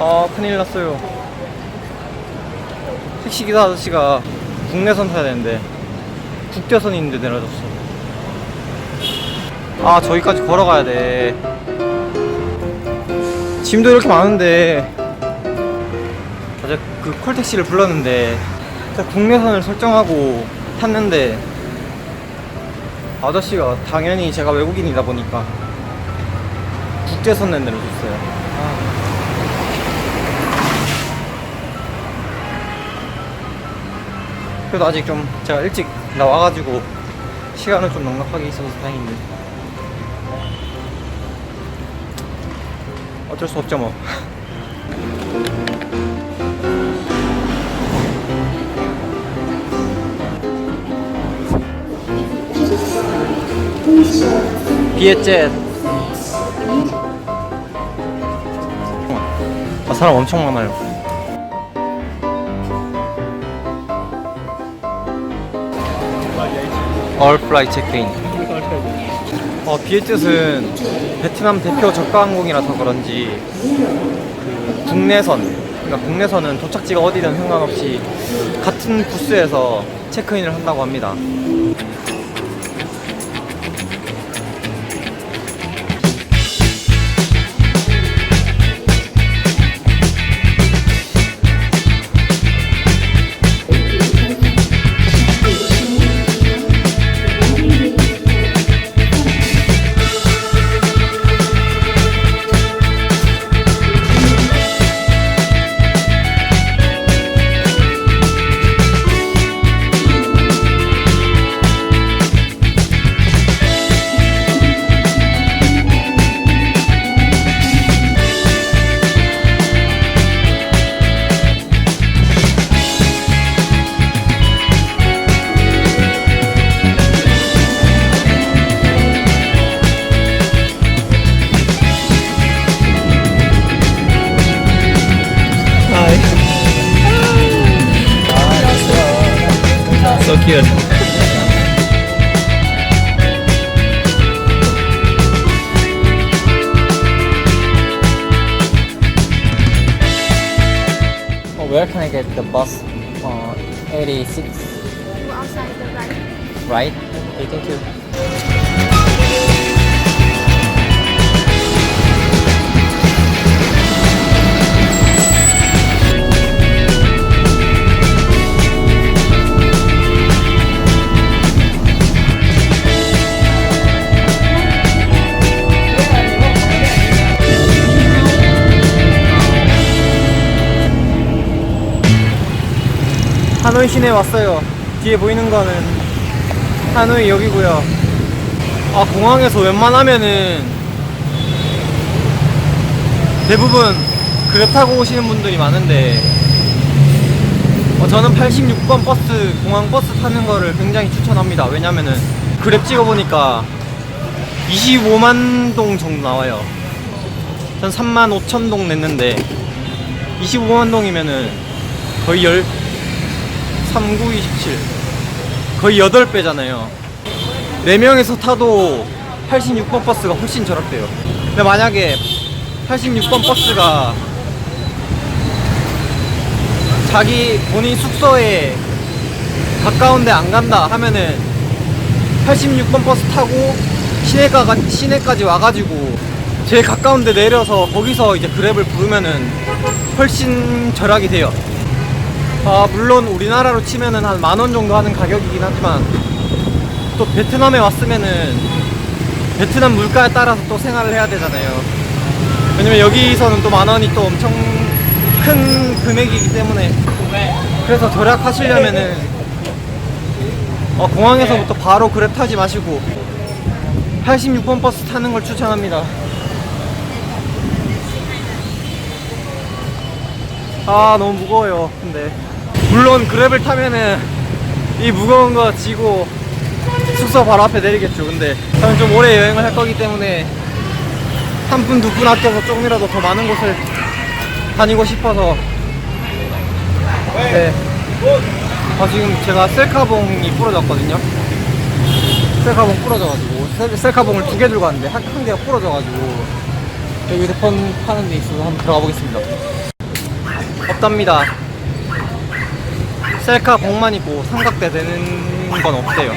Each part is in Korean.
아 큰일 났어요. 택시기사 아저씨가 국내선 타야 되는데 국제선 있는데 내려줬어. 아 저기까지 걸어가야 돼. 짐도 이렇게 많은데 어제 그 콜택시를 불렀는데 국내선을 설정하고 탔는데 아저씨가 당연히 제가 외국인이다 보니까 국제선 내려줬어요 그래도 아직 좀 제가 일찍 나와가지고 시간을 좀 넉넉하게 있어서 다행인데. 어쩔 수 없죠 뭐. 비에젯. 아 사람 엄청 많아요 Flight check-in 어, 비에젯은 베트남 대표 저가 항공이라서 그런지 그 국내선 그러니까 국내선은 도착지가 어디든 상관없이 같은 부스에서 체크인을 한다고 합니다 So. Oh, where can I get the bus? Uh, 86, Go outside the right. right? Okay, thank you. 하노이 시내 왔어요. 뒤에 보이는 거는 하노이 여기고요. 아 공항에서 웬만하면은 대부분 그랩 타고 오시는 분들이 많은데 어, 저는 86번 버스 공항 버스 타는 거를 굉장히 추천합니다. 왜냐면은 그랩 찍어보니까 25만 동 정도 나와요. 전 3만 5천 동 냈는데 25만 동이면은 거의 열 3927 거의 8배잖아요. 4명에서 타도 86번 버스가 훨씬 절약돼요. 근데 만약에 86번 버스가 자기 본인 숙소에 가까운 데 안 간다 하면은 86번 버스 타고 시내가, 시내까지 와가지고 제일 가까운 데 내려서 거기서 이제 그랩을 부르면은 훨씬 절약이 돼요 아 물론 우리나라로 치면은 한 만 원 정도 하는 가격이긴 하지만 또 베트남에 왔으면은 베트남 물가에 따라서 또 생활을 해야 되잖아요. 왜냐면 여기서는 또 만 원이 또 엄청 큰 금액이기 때문에 그래서 절약하시려면은 어, 공항에서부터 바로 그랩 타지 마시고 86번 버스 타는 걸 추천합니다. 아 너무 무거워요 근데 물론 그랩을 타면은 이 무거운 거 지고 숙소 바로 앞에 내리겠죠 근데 저는 좀 오래 여행을 할 거기 때문에 한 분 두 분 아껴서 조금이라도 더 많은 곳을 다니고 싶어서 네. 아 지금 제가 셀카봉이 부러졌거든요 셀카봉 부러져가지고 셀, 셀카봉을 두 개 들고 왔는데 한, 한 개가 부러져가지고 여기 휴대폰 파는 데 있어서 한번 들어가 보겠습니다 없답니다. 셀카 복만 있고 삼각대 되는 건 없대요.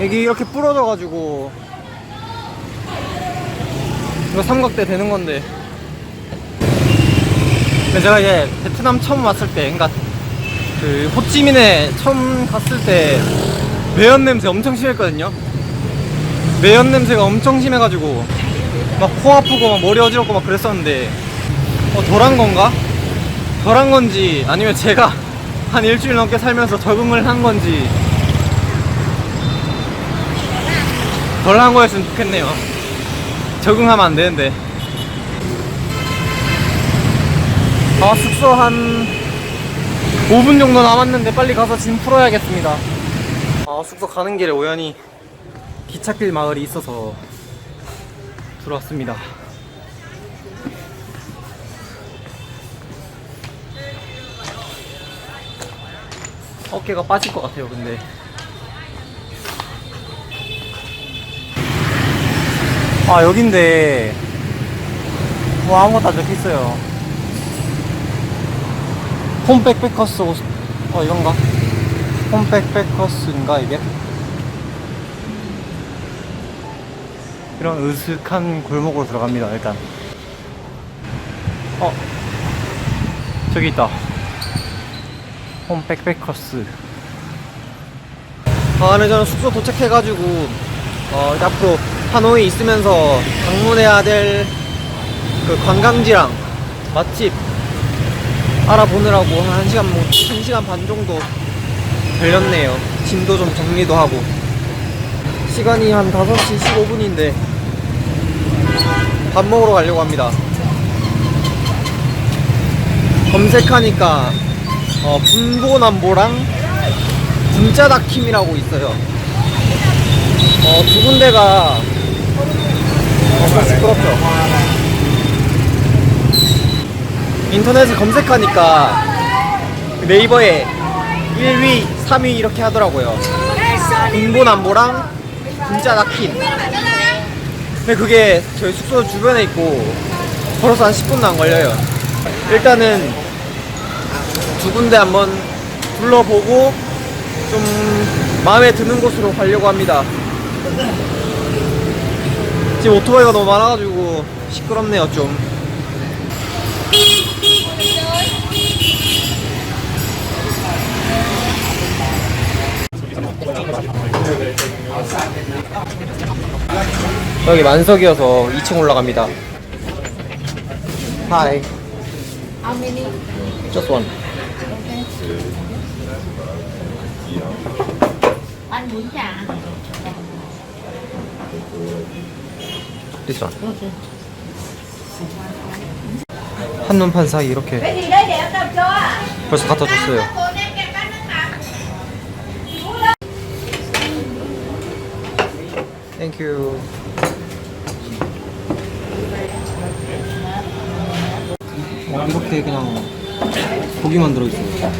여기 이렇게 부러져 가지고 이거 삼각대 되는 건데. 근데 제가 이제 베트남 처음 왔을 때, 그러니까 그 호찌민에 처음 갔을 때 매연 냄새 엄청 심했거든요. 매연 냄새가 엄청 심해가지고 막 코 아프고 막 머리 어지럽고 막 그랬었는데 어, 덜한 건가? 덜한 건지 아니면 제가 한 일주일 넘게 살면서 적응을 한 건지 덜 한 거였으면 좋겠네요. 적응하면 안 되는데. 아, 숙소 한 5분 정도 남았는데 빨리 가서 짐 풀어야겠습니다. 아, 숙소 가는 길에 우연히 기찻길 마을이 있어서 들어왔습니다. 어깨가 빠질 것 같아요, 근데. 아, 여긴데. 뭐 아무것도 안 적혀 있어요. 홈백패커스, 호- 어, 이건가? 홈백패커스인가, 이게? 이런 으슥한 골목으로 들어갑니다, 일단. 어, 저기 있다. 홈 백패커스. 아, 네, 저는 숙소 도착해가지고, 어, 앞으로 하노이 있으면서 방문해야 될 그 관광지랑 맛집 알아보느라고 한 1시간, 뭐, 1시간 반 정도 걸렸네요. 짐도 좀 정리도 하고. 시간이 한 5시 15분인데, 밥 먹으러 가려고 합니다. 검색하니까 어, 분보남보랑 분짜다킴이라고 있어요. 어, 두 군데가 엄청 시끄럽죠. 인터넷에 검색하니까 네이버에 1위, 3위 이렇게 하더라고요. 분보남보랑 분짜다킴. 근데 그게 저희 숙소 주변에 있고 걸어서 한 10분도 안 걸려요. 일단은 두 군데 한번 둘러보고 좀 마음에 드는 곳으로 가려고 합니다. 지금 오토바이가 너무 많아가지고 시끄럽네요 좀. 여기 만석이어서 2층 올라갑니다. Hi, How many? just one. Anh muốn trả. This one. 한눈 판 사이 이렇게 Cái gì đấy để em tập cho ạ? 벌써 갖다 줬어요. Cô đem kẹp bát nước mắm. Thank you. 어, 이렇게 그냥 고기만 들어있어요.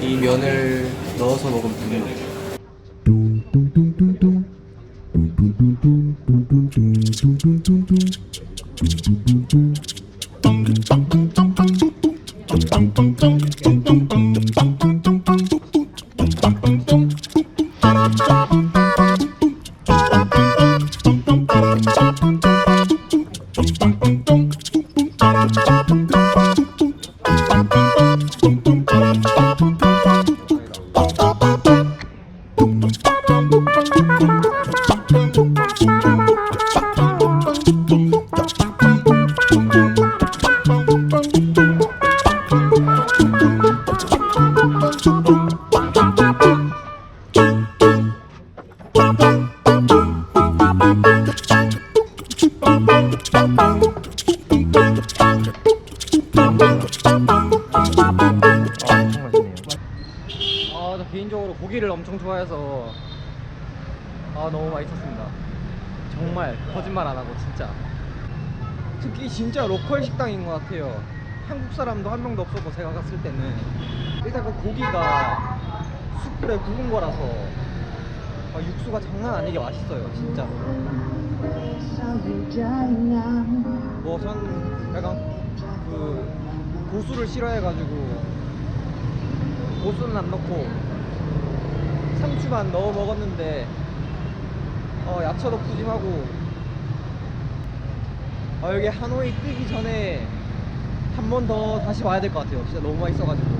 이 면을 넣어서 먹으면. Dun 아. 아, 저 개인적으로 고기를 엄청 좋아해서 아, 너무 맛있었습니다. 정말 거짓말 안 하고 진짜. 특히 진짜 로컬 식당인 것 같아요. 한국 사람도 한 명도 없었고 제가 갔을 때는 일단 그 고기가 숯불에 구운 거라서 아, 육수가 장난 아니게 맛있어요, 진짜. 뭐 전 약간 그 고수를 싫어해가지고 고수는 안 넣고 상추만 넣어 먹었는데 어 야채도 푸짐하고 아 여기 하노이 뜨기 전에 한 번 더 다시 와야 될 것 같아요 진짜 너무 맛있어가지고